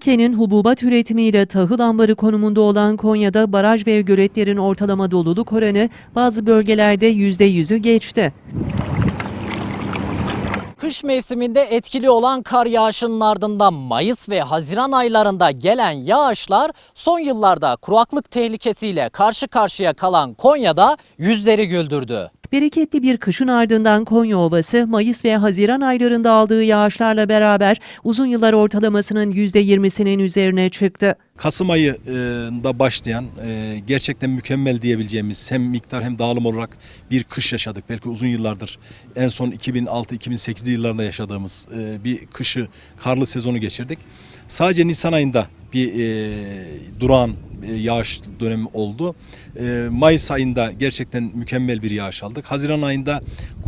Türkiye'nin hububat üretimiyle tahıl ambarı konumunda olan Konya'da baraj ve göletlerin ortalama doluluk oranı bazı bölgelerde %100'ü geçti. Kış mevsiminde etkili olan kar yağışının ardından Mayıs ve Haziran aylarında gelen yağışlar son yıllarda kuraklık tehlikesiyle karşı karşıya kalan Konya'da yüzleri güldürdü. Bereketli bir kışın ardından Konya Ovası, Mayıs ve Haziran aylarında aldığı yağışlarla beraber uzun yıllar ortalamasının %20'sinin üzerine çıktı. Kasım ayında başlayan e, gerçekten mükemmel diyebileceğimiz hem miktar hem dağılım olarak bir kış yaşadık. Belki uzun yıllardır en son 2006-2008'li yıllarda yaşadığımız e, bir kışı karlı sezonu geçirdik. Sadece Nisan ayında bir e, durağan yağış dönemi oldu. E, Mayıs ayında gerçekten mükemmel bir yağış aldık. Haziran ayında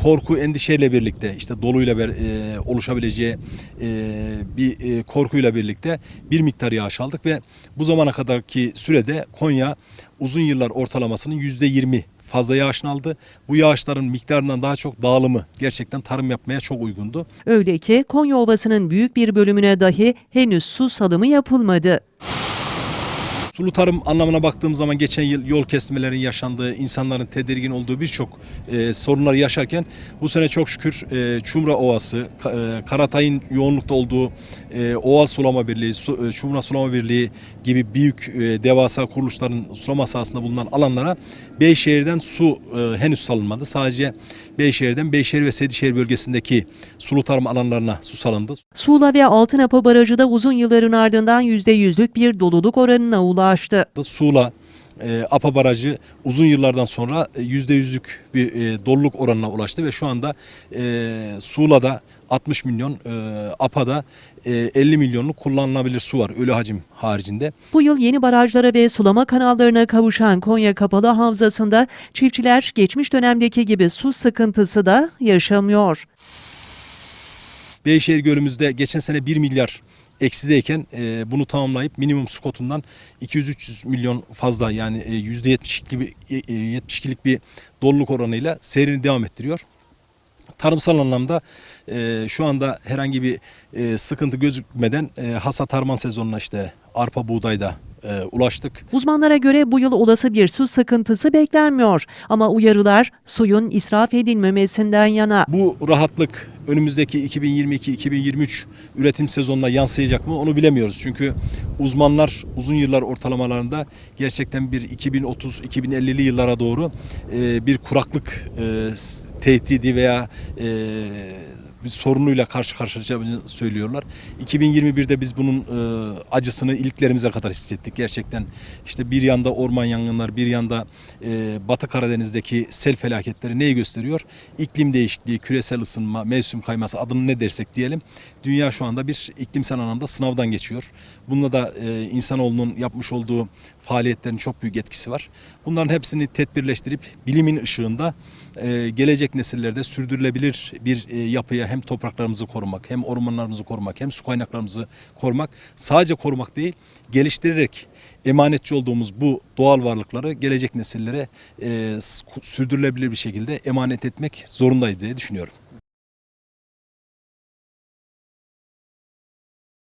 korku endişeyle birlikte işte doluyla e, oluşabileceği e, bir e, korkuyla birlikte bir miktar yağış aldık ve bu zamana kadarki sürede Konya uzun yıllar ortalamasının yüzde yirmi fazla yağışını aldı. Bu yağışların miktarından daha çok dağılımı gerçekten tarım yapmaya çok uygundu. Öyle ki Konya Ovası'nın büyük bir bölümüne dahi henüz su salımı yapılmadı. Sulu tarım anlamına baktığımız zaman geçen yıl yol kesmelerin yaşandığı, insanların tedirgin olduğu birçok e, sorunları yaşarken bu sene çok şükür e, Çumra Ovası, Ka- e, Karatay'ın yoğunlukta olduğu e, Ova Sulama Birliği, Su, e, Çumra Sulama Birliği gibi büyük e, devasa kuruluşların sulama sahasında bulunan alanlara Beyşehir'den su e, henüz salınmadı. Sadece Beyşehir'den Beyşehir ve Sedişehir bölgesindeki sulu tarım alanlarına su salındı. Suğla ve Altınapa Barajı da uzun yılların ardından %100'lük bir doluluk oranına ulaştı. Suğla e, APA barajı uzun yıllardan sonra e, %100'lük bir e, doluluk oranına ulaştı ve şu anda e, Suğla'da 60 milyon, e, APA'da e, 50 milyonluk kullanılabilir su var ölü hacim haricinde. Bu yıl yeni barajlara ve sulama kanallarına kavuşan Konya Kapalı Havzası'nda çiftçiler geçmiş dönemdeki gibi su sıkıntısı da yaşamıyor. Beyşehir Gölümüzde geçen sene 1 milyar eksideyken e, bunu tamamlayıp minimum su kotundan 200-300 milyon fazla yani e, %72 bir, e, e, 72'lik bir doluluk oranıyla seyrini devam ettiriyor. Tarımsal anlamda e, şu anda herhangi bir e, sıkıntı gözükmeden e, hasat harman sezonuna işte arpa buğdayda e, ulaştık. Uzmanlara göre bu yıl olası bir su sıkıntısı beklenmiyor ama uyarılar suyun israf edilmemesinden yana. Bu rahatlık önümüzdeki 2022-2023 üretim sezonuna yansıyacak mı onu bilemiyoruz. Çünkü uzmanlar uzun yıllar ortalamalarında gerçekten bir 2030-2050'li yıllara doğru e, bir kuraklık e, tehdidi veya e, bir sorunuyla karşı karşılaşacağımızı söylüyorlar. 2021'de biz bunun e, acısını iliklerimize kadar hissettik. Gerçekten işte bir yanda orman yangınlar, bir yanda e, Batı Karadeniz'deki sel felaketleri neyi gösteriyor? İklim değişikliği, küresel ısınma, mevsim kayması adını ne dersek diyelim. Dünya şu anda bir iklimsel anlamda sınavdan geçiyor. Bununla da e, insanoğlunun yapmış olduğu faaliyetlerin çok büyük etkisi var. Bunların hepsini tedbirleştirip bilimin ışığında e, gelecek nesillerde sürdürülebilir bir e, yapıya hem topraklarımızı korumak, hem ormanlarımızı korumak, hem su kaynaklarımızı korumak, sadece korumak değil, geliştirerek emanetçi olduğumuz bu doğal varlıkları gelecek nesillere e, sürdürülebilir bir şekilde emanet etmek zorundayız diye düşünüyorum.